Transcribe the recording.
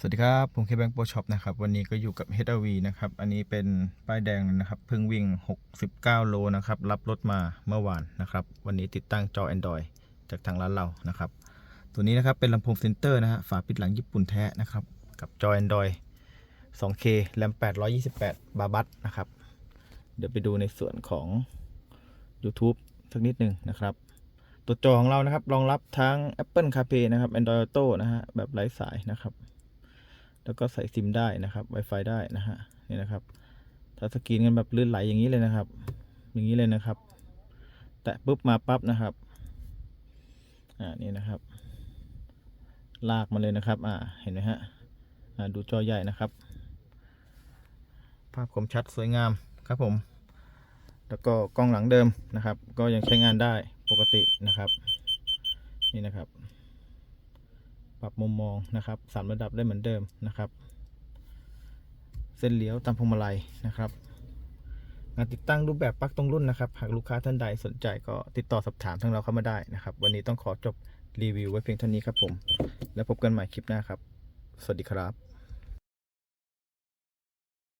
สวัสดีครับ ผมเคแบงค์โปรช็อปนะครับ วันนี้ก็อยู่กับ HRV นะครับ อันนี้เป็นป้ายแดงนะครับ เพิ่งวิ่ง 69 โลนะครับ รับรถมาเมื่อวานนะครับ วันนี้ติดตั้งจอ Android จากทางร้านเรานะครับ ตัวนี้นะครับเป็นลำโพงเซนเตอร์นะฮะ ฝาปิดหลังญี่ปุ่นแท้นะครับ กับจอ Android 2K แรม828 บาบัตนะครับ เดี๋ยวไปดูในส่วนของ YouTube สักนิดหนึ่งนะครับ ตัวจอของเรานะครับรองรับทั้ง Apple CarPlay นะครับ Android Auto นะฮะ แบบไร้สายนะครับ แล้วก็ใส่ซิมได้นะครับ Wi-Fi ได้นะฮะนี่นะครับถ้าสกรีนกันแบบลื่นไหลอย่างนี้เลยนะครับ อย่างนี้เลยนะครับ แตะปุ๊บมาปั๊บนะครับอ่านี่นะครับ ลากมาเลยนะครับอ่าเห็นไหมฮะอ่าดูจอใหญ่นะครับ ภาพคมชัดสวยงามครับผม แล้วก็กล้องหลังเดิมนะครับ ก็ยังใช้งานได้ปกตินะครับ นี่นะครับ รับมุมมองนะครับสามระดับได้เหมือนเดิมนะครับ เส้นเลี้ยวตามพวงมาลัยนะครับงานติดตั้งรูปแบบปลั๊กตรงรุ่นนะครับ หากลูกค้าท่านใดสนใจก็ติดต่อสอบถามทางเราเข้ามาได้นะครับ วันนี้ต้องขอจบรีวิวไว้เพียงเท่านี้ครับผม แล้วพบกันใหม่คลิปหน้าครับ สวัสดีครับ